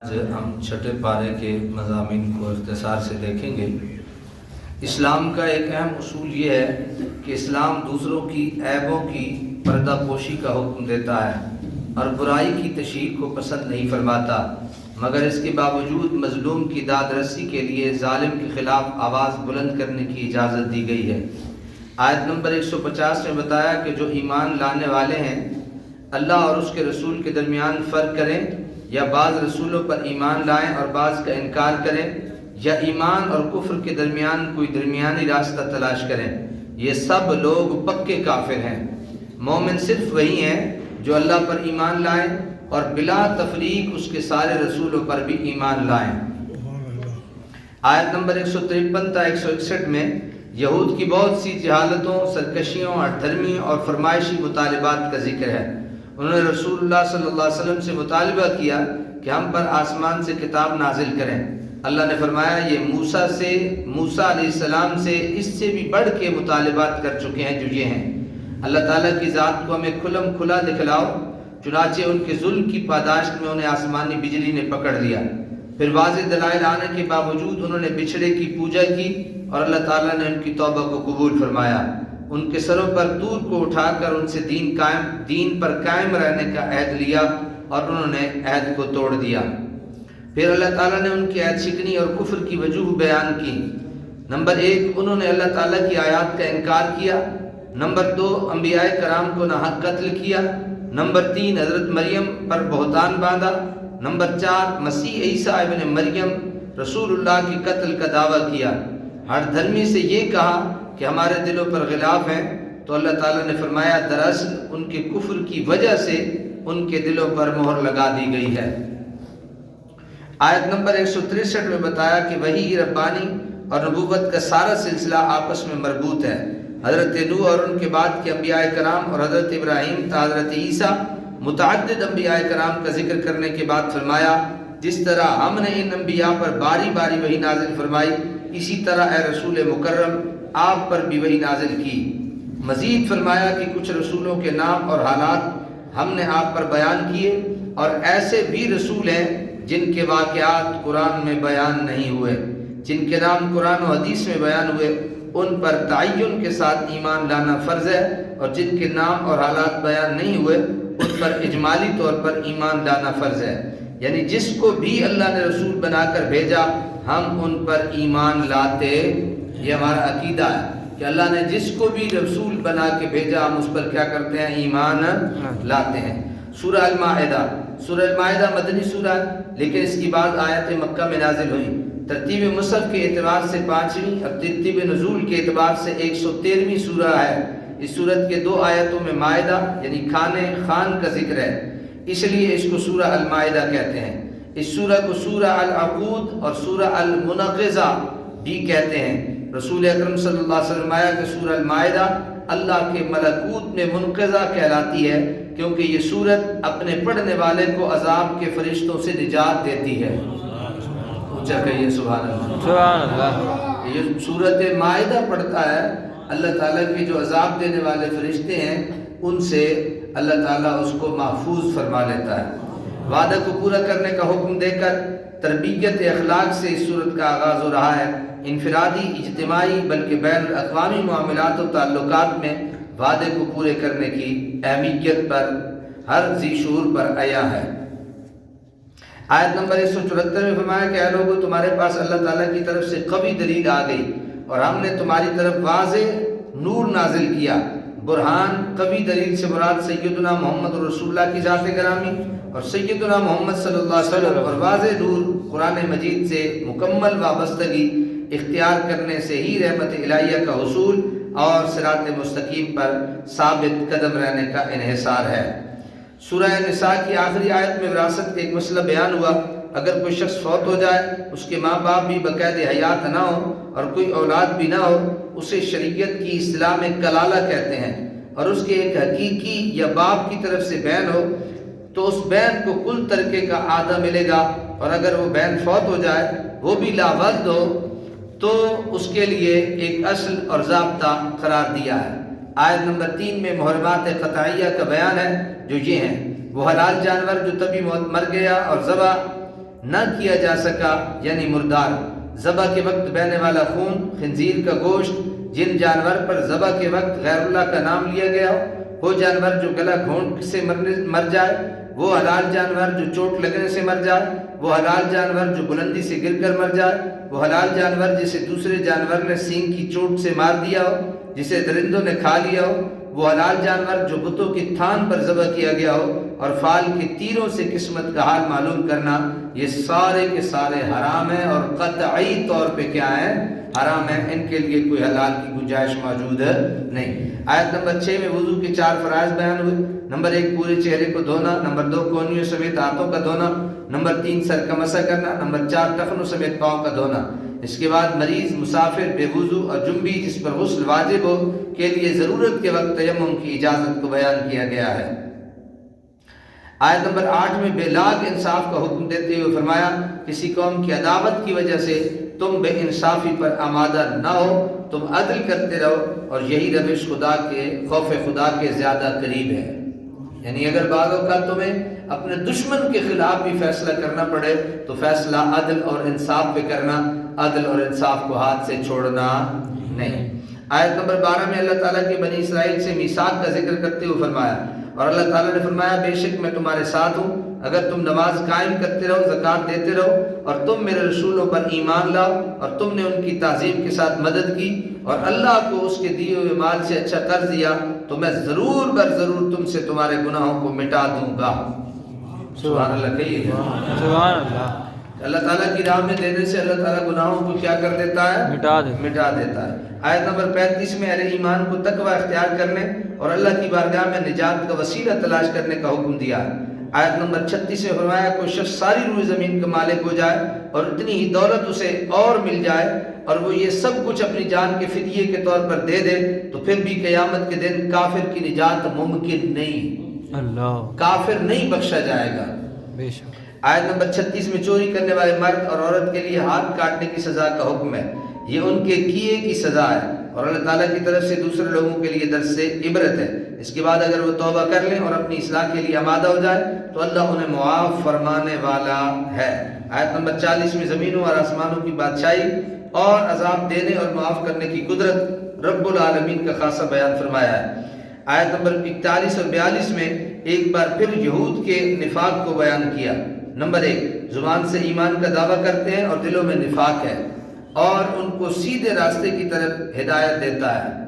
آج ہم چھٹے پارے کے مضامین کو اختصار سے دیکھیں گے۔ اسلام کا ایک اہم اصول یہ ہے کہ اسلام دوسروں کی عیبوں کی پردہ پوشی کا حکم دیتا ہے اور برائی کی تشریح کو پسند نہیں فرماتا۔ مگر اس کے باوجود مظلوم کی داد رسی کے لیے ظالم کے خلاف آواز بلند کرنے کی اجازت دی گئی ہے۔ آیت نمبر 150 میں بتایا کہ جو ایمان لانے والے ہیں، اللہ اور اس کے رسول کے درمیان فرق کریں یا بعض رسولوں پر ایمان لائیں اور بعض کا انکار کریں، یا ایمان اور کفر کے درمیان کوئی درمیانی راستہ تلاش کریں، یہ سب لوگ پکے کافر ہیں۔ مومن صرف وہی ہیں جو اللہ پر ایمان لائیں اور بلا تفریق اس کے سارے رسولوں پر بھی ایمان لائیں۔ آیت نمبر 153 تا 161 میں، یہود کی بہت سی جہالتوں، سرکشیوں اور دھرمی اور فرمائشی مطالبات کا ذکر ہے۔ انہوں نے رسول اللہ صلی اللہ علیہ وسلم سے مطالبہ کیا کہ ہم پر آسمان سے کتاب نازل کریں۔ اللہ نے فرمایا، یہ موسیٰ سے، موسیٰ علیہ السلام سے اس سے بھی بڑھ کے مطالبات کر چکے ہیں جو یہ ہیں۔ اللہ تعالیٰ کی ذات کو ہمیں کھلم کھلا دکھلاؤ، چنانچہ ان کے ظلم کی پاداشت میں انہیں آسمانی بجلی نے پکڑ لیا۔ پھر واضح دلائل آنے کے باوجود انہوں نے بچھڑے کی پوجا کی اور اللہ تعالیٰ نے ان کی توبہ کو قبول فرمایا۔ ان کے سروں پر دور کو اٹھا کر ان سے دین قائم، دین پر قائم رہنے کا عہد لیا اور انہوں نے عہد کو توڑ دیا۔ پھر اللہ تعالیٰ نے ان کی عہد شکنی اور کفر کی وجوہ بیان کی۔ نمبر ایک، انہوں نے اللہ تعالیٰ کی آیات کا انکار کیا۔ نمبر دو، انبیاء کرام کو ناحق قتل کیا۔ نمبر تین، حضرت مریم پر بہتان باندھا۔ نمبر چار، مسیح عیسیٰ ابن مریم رسول اللہ کی قتل کا دعویٰ کیا۔ ہر دھرمی سے یہ کہا کہ ہمارے دلوں پر غلاف ہیں، تو اللہ تعالیٰ نے فرمایا، دراصل ان کے کفر کی وجہ سے ان کے دلوں پر مہر لگا دی گئی ہے۔ آیت نمبر 163 میں بتایا کہ وہی ربانی اور نبوت کا سارا سلسلہ آپس میں مربوط ہے۔ حضرت نو اور ان کے بعد کے انبیاء کرام اور حضرت ابراہیم تا حضرت عیسیٰ متعدد انبیاء کرام کا ذکر کرنے کے بعد فرمایا، جس طرح ہم نے ان انبیاء پر باری باری وہی نازل فرمائی، اسی طرح اے رسول مکرم آپ پر بھی وہی نازل کی۔ مزید فرمایا کہ کچھ رسولوں کے نام اور حالات ہم نے آپ پر بیان کیے اور ایسے بھی رسول ہیں جن کے واقعات قرآن میں بیان نہیں ہوئے، جن کے نام قرآن و حدیث میں بیان ہوئے، ان پر تعین کے ساتھ ایمان لانا فرض ہے اور جن کے نام اور حالات بیان نہیں ہوئے، ان پر اجمالی طور پر ایمان لانا فرض ہے۔ یعنی جس کو بھی اللہ نے رسول بنا کر بھیجا، ہم ان پر ایمان لاتے یہ ہمارا عقیدہ ہے کہ اللہ نے جس کو بھی رسول بنا کے بھیجا، ہم اس پر کیا کرتے ہیں؟ ایمان لاتے ہیں۔ سورہ المائدہ سورہ المائدہ مدنی سورہ لیکن اس کی بعد آیت مکہ میں نازل ہوئی ترتیب مصحف کے اعتبار سے پانچویں اور ترتیب نزول کے اعتبار سے ایک سو تیرہویں سورہ ہے۔ اس صورت کے دو آیتوں میں معاہدہ یعنی کھانے، خان کا ذکر ہے۔ اس لیے اس کو سورہ المائدہ کہتے ہیں۔ اس سورہ کو سورہ العقود اور سورہ المنقضہ بھی کہتے ہیں۔ رسول اکرم صلی اللہ علیہ وسلم آیا کہ سورہ المائدہ اللہ کے ملکوت میں منقضہ کہلاتی ہے کیونکہ یہ صورت اپنے پڑھنے والے کو عذاب کے فرشتوں سے نجات دیتی ہے۔ اونچا کہیے سبحان اللہ۔ سبحان اللہ۔ یہ صورت معاہدہ پڑھتا ہے اللہ تعالیٰ کے جو عذاب دینے والے فرشتے ہیں ان سے اللہ تعالیٰ اس کو محفوظ فرما لیتا ہے۔ وعدہ کو پورا کرنے کا حکم دے کر تربیت اخلاق سے اس صورت کا آغاز ہو رہا ہے۔ انفرادی، اجتماعی، بلکہ بین الاقوامی معاملات و تعلقات میں وعدے کو پورے کرنے کی اہمیت پر ہر ذی شعور پر آیا ہے۔ آیت نمبر ایک سو چورہتر میں فرمایا کہ اے لوگو، تمہارے پاس اللہ تعالیٰ کی طرف سے قوی دلیل آ گئی اور ہم نے تمہاری طرف واضح نور نازل کیا۔ برہان قوی دلیل سے مراد سیدنا محمد رسول اللہ کی ذات گرامی اور سیدنا محمد صلی اللہ علیہ وسلم اور واضح نور قرآن مجید سے مکمل وابستگی اختیار کرنے سے ہی رحمت الہیہ کا حصول اور صراط مستقیم پر ثابت قدم رہنے کا انحصار ہے۔ سورہ نساء کی آخری آیت میں وراثت کا ایک مسئلہ بیان ہوا۔ اگر کوئی شخص فوت ہو جائے، اس کے ماں باپ بھی بقید حیات نہ ہو اور کوئی اولاد بھی نہ ہو، اسے شریعت کی اصطلاح میں کلالہ کہتے ہیں اور اس کے ایک حقیقی یا باپ کی طرف سے بین ہو۔ تو اس بین کو کل ترکے کا آدھا ملے گا اور اگر وہ بین فوت ہو جائے، وہ بھی لاولد ہو، تو اس کے لیے ایک اصل اور ضابطہ قرار دیا ہے۔ آیت نمبر تین میں محرمات قطعیہ کا بیان ہے، جو یہ ہیں، وہ حلال جانور جو تبھی مر گیا اور ذبح نہ کیا جا سکا یعنی مردار۔ ذبح کے وقت بہنے والا خون، خنزیر کا گوشت، جن جانور پر ذبح کے وقت غیر اللہ کا نام لیا گیا ہو، وہ جانور جو گلا گھونٹ سے مر جائے وہ حلال جانور جو چوٹ لگنے سے مر جائے، وہ حلال جانور جو بلندی سے گر کر مر جائے، وہ حلال جانور جسے دوسرے جانور نے سینگ کی چوٹ سے مار دیا ہو، جسے درندوں نے کھا لیا ہو، وہ حلال جانور جو بتوں کی تھان پر ذبح کیا گیا ہو، اور فال کے تیروں سے قسمت کا حال معلوم کرنا، یہ سارے کے سارے حرام ہیں اور قطعی طور پہ کیا ہیں؟ حرام ہیں، ان کے لیے کوئی حلال کی گنجائش موجود ہے نہیں۔ آیت نمبر چھ میں وضو کے چار فرائض بیان ہوئے۔ نمبر ایک، پورے چہرے کو دھونا. نمبر دو، کونیوں سمیت ہاتھوں کا دھونا. نمبر تین، سر کا مسا کرنا. نمبر چار ٹخنوں سمیت پاؤں کا دھونا. اس کے بعد مریض، مسافر، بے وضو اور جنبی، جس پر غسل واجب ہو، کے لیے ضرورت کے وقت تیمم کی اجازت کو بیان کیا گیا ہے۔ آیت نمبر آٹھ میں بے لاگ انصاف کا حکم دیتے ہوئے فرمایا، کسی قوم کی عداوت کی وجہ سے تم بے انصافی پر آمادہ نہ ہو، تم عدل کرتے رہو اور یہی روش خدا کے، خوف خدا کے زیادہ قریب ہے۔ یعنی اگر بعض اوقات تمہیں اپنے دشمن کے خلاف بھی فیصلہ کرنا پڑے، تو فیصلہ عدل اور انصاف پہ کرنا، عدل اور انصاف کو ہاتھ سے چھوڑنا نہیں۔ آیت نمبر بارہ میں اللہ تعالیٰ کے بنی اسرائیل سے میساک کا ذکر کرتے ہوئے فرمایا، اور اللہ تعالیٰ نے فرمایا، بے شک میں تمہارے ساتھ ہوں اگر تم نماز قائم کرتے رہو زکوٰۃ دیتے رہو اور تم میرے رسولوں پر ایمان لاؤ اور تم نے ان کی تعظیم کے ساتھ مدد کی اور اللہ کو اس کے دیے ہوئے مال سے اچھا قرض دیا تو میں ضرور بر ضرور تم سے تمہارے گناہوں کو مٹا دوں گا۔ سبحان اللہ کہیے۔ سبحان اللہ۔ اللہ تعالیٰ کی راہ میں دینے سے اللہ تعالیٰ گناہوں کو کیا کر دیتا ہے؟ مٹا دے مٹا دیتا ہے۔ آیت نمبر پینتیس میں اہل ایمان کو تقوی اختیار کرنے اور اللہ کی بارگاہ میں نجات کا وسیلہ تلاش کرنے کا حکم دیا۔ آیت نمبر چھتیس میں فرمایا کوئی شخص ساری روح زمین کا مالک ہو جائے اور اتنی ہی دولت اسے اور مل جائے اور وہ یہ سب کچھ اپنی جان کے فدیے کے طور پر دے دے تو پھر بھی قیامت کے دن کافر کی نجات ممکن نہیں۔ اللہ۔ کافر نہیں بخشا جائے گا۔ بے شک۔ آیت نمبر چھتیس میں چوری کرنے والے مرد اور عورت کے لیے ہاتھ کاٹنے کی سزا کا حکم ہے۔ یہ ان کے کیے کی سزا ہے۔ اور اللہ تعالیٰ کی طرف سے دوسرے لوگوں کے لیے درس سے عبرت ہے۔ اس کے بعد اگر وہ توبہ کر لیں اور اپنی اصلاح کے لیے آمادہ ہو جائے، تو اللہ انہیں معاف فرمانے والا ہے۔ آیت نمبر چالیس میں زمینوں اور آسمانوں کی بادشاہی اور عذاب دینے اور معاف کرنے کی قدرت رب العالمین کا خاصا بیان فرمایا ہے۔ آیت نمبر اکتالیس اور بیالیس میں ایک بار پھر یہود کے نفاق کو بیان کیا۔ نمبر ایک، زبان سے ایمان کا دعویٰ کرتے ہیں اور دلوں میں نفاق ہے۔ اور ان کو سیدھے راستے کی طرف ہدایت دیتا ہے۔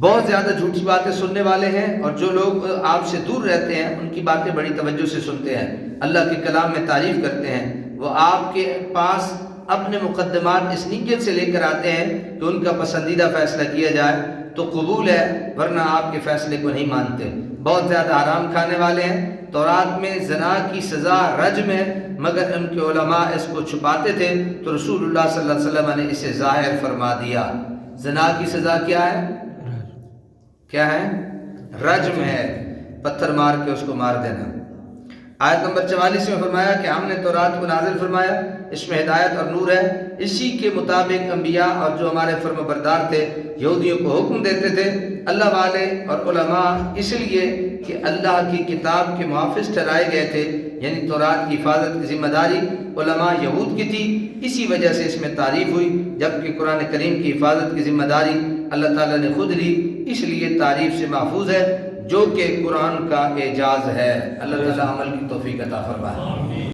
بہت زیادہ جھوٹی باتیں سننے والے ہیں اور جو لوگ آپ سے دور رہتے ہیں، ان کی باتیں بڑی توجہ سے سنتے ہیں۔ اللہ کے کلام میں تعریف کرتے ہیں۔ وہ آپ کے پاس اپنے مقدمات اس نیت سے لے کر آتے ہیں کہ ان کا پسندیدہ فیصلہ کیا جائے۔ تو قبول ہے، ورنہ آپ کے فیصلے کو نہیں مانتے۔ بہت زیادہ آرام کھانے والے ہیں۔ تورات میں زنا کی سزا رجم ہے مگر ان کے علماء اس کو چھپاتے تھے۔ تو رسول اللہ صلی اللہ علیہ وسلم نے اسے ظاہر فرما دیا۔ زنا کی سزا کیا ہے؟ کیا ہے؟ رجم ہے۔ پتھر مار کے اس کو مار دینا۔ آیت نمبر چوالیس میں فرمایا کہ ہم نے تو رات کو نازل فرمایا، اس میں ہدایت اور نور ہے۔ اسی کے مطابق انبیاء اور جو ہمارے فرم بردار تھے، یہودیوں کو حکم دیتے تھے۔ اللہ والے اور علماء اس لیے کہ اللہ کی کتاب کے محافظ ٹھہرائے گئے تھے یعنی تورات کی حفاظت کی ذمہ داری علماء یہود کی تھی۔ اسی وجہ سے اس میں تعریف ہوئی، جبکہ قرآن کریم کی حفاظت کی ذمہ داری اللہ تعالیٰ نے خود لی۔ اس لیے تعریف سے محفوظ ہے۔ جو کہ قرآن کا اعجاز ہے اللہ تعالیٰ عمل کی توفیق عطا فرمائے۔